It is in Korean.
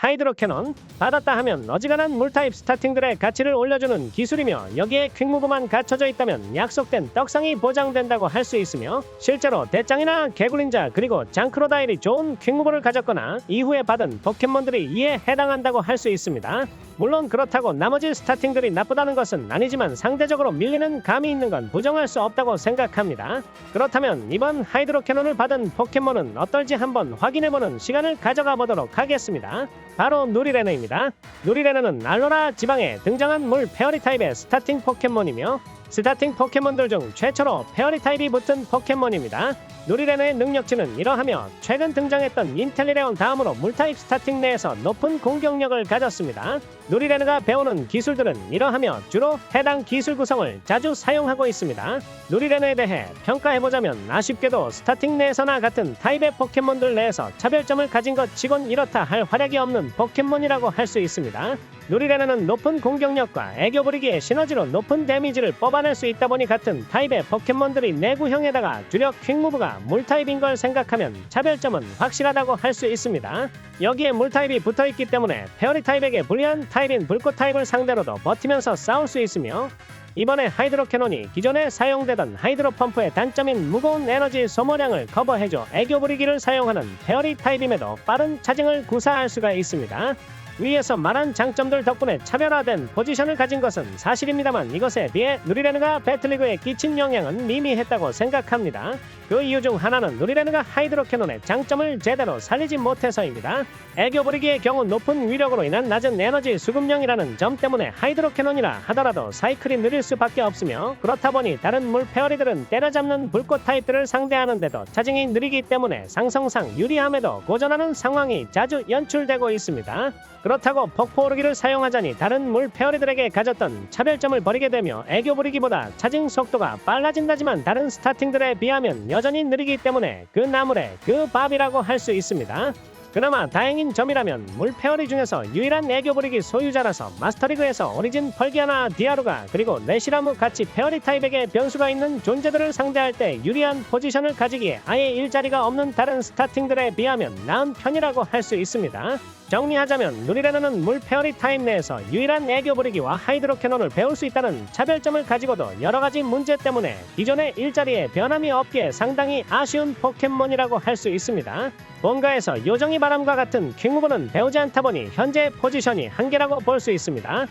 하이드로 캐논 받았다 하면 어지간한 물타입 스타팅들의 가치를 올려주는 기술이며 여기에 퀵무브만 갖춰져 있다면 약속된 떡상이 보장된다고 할 수 있으며 실제로 대장이나 개굴린자 그리고 장크로다일이 좋은 퀵무브를 가졌거나 이후에 받은 포켓몬들이 이에 해당한다고 할 수 있습니다. 물론 그렇다고 나머지 스타팅들이 나쁘다는 것은 아니지만 상대적으로 밀리는 감이 있는 건 부정할 수 없다고 생각합니다. 그렇다면 이번 하이드로 캐논을 받은 포켓몬은 어떨지 한번 확인해보는 시간을 가져가 보도록 하겠습니다. 바로 누리레너입니다. 누리레너는 알로라 지방에 등장한 물 페어리 타입의 스타팅 포켓몬이며 스타팅 포켓몬들 중 최초로 페어리 타입이 붙은 포켓몬입니다. 누리레너의 능력치는 이러하며 최근 등장했던 인텔리레온 다음으로 물타입 스타팅 내에서 높은 공격력을 가졌습니다. 누리레너가 배우는 기술들은 이러하며 주로 해당 기술 구성을 자주 사용하고 있습니다. 누리레너에 대해 평가해보자면 아쉽게도 스타팅 내에서나 같은 타입의 포켓몬들 내에서 차별점을 가진 것 치곤 이렇다 할 활약이 없는 포켓몬이라고 할 수 있습니다. 누리레너는 높은 공격력과 애교 부리기의 시너지로 높은 데미지를 뽑아낼 수 있다 보니 같은 타입의 포켓몬들이 내구형에다가 주력 퀵무브가 물타입인 걸 생각하면 차별점은 확실하다고 할 수 있습니다. 여기에 물타입이 붙어있기 때문에 페어리 타입에게 불리한 타입인 불꽃 타입을 상대로도 버티면서 싸울 수 있으며 이번에 하이드로 캐논이 기존에 사용되던 하이드로 펌프의 단점인 무거운 에너지 소모량을 커버해줘 애교 부리기를 사용하는 페어리 타입임에도 빠른 차징을 구사할 수가 있습니다. 위에서 말한 장점들 덕분에 차별화된 포지션을 가진 것은 사실입니다만 이것에 비해 누리레느가 배틀리그에 끼친 영향은 미미했다고 생각합니다. 그 이유 중 하나는 누리레느가 하이드로 캐논의 장점을 제대로 살리지 못해서입니다. 애교 부리기의 경우 높은 위력으로 인한 낮은 에너지 수급량이라는 점 때문에 하이드로 캐논이라 하더라도 사이클이 느릴 수밖에 없으며 그렇다 보니 다른 물 페어리들은 때려잡는 불꽃 타입들을 상대하는데도 차징이 느리기 때문에 상성상 유리함에도 고전하는 상황이 자주 연출되고 있습니다. 그렇다고 폭포 오르기를 사용하자니 다른 물 페어리들에게 가졌던 차별점을 버리게 되며 애교 부리기보다 차징 속도가 빨라진다지만 다른 스타팅들에 비하면 여전히 느리기 때문에 그 나물의 그 밥이라고 할 수 있습니다. 그나마 다행인 점이라면 물 페어리 중에서 유일한 애교 부리기 소유자라서 마스터리그에서 오리진 펄기아나 디아루가 그리고 레시라무 같이 페어리 타입에게 변수가 있는 존재들을 상대할 때 유리한 포지션을 가지기에 아예 일자리가 없는 다른 스타팅들에 비하면 나은 편이라고 할 수 있습니다. 정리하자면 누리레너는 물 페어리 타입 내에서 유일한 애교 부리기와 하이드로 캐논을 배울 수 있다는 차별점을 가지고도 여러 가지 문제 때문에 기존의 일자리에 변함이 없기에 상당히 아쉬운 포켓몬이라고 할 수 있습니다. 본가에서 요정이 바람과 같은 킹무브는 배우지 않다 보니 현재 포지션이 한계라고 볼 수 있습니다.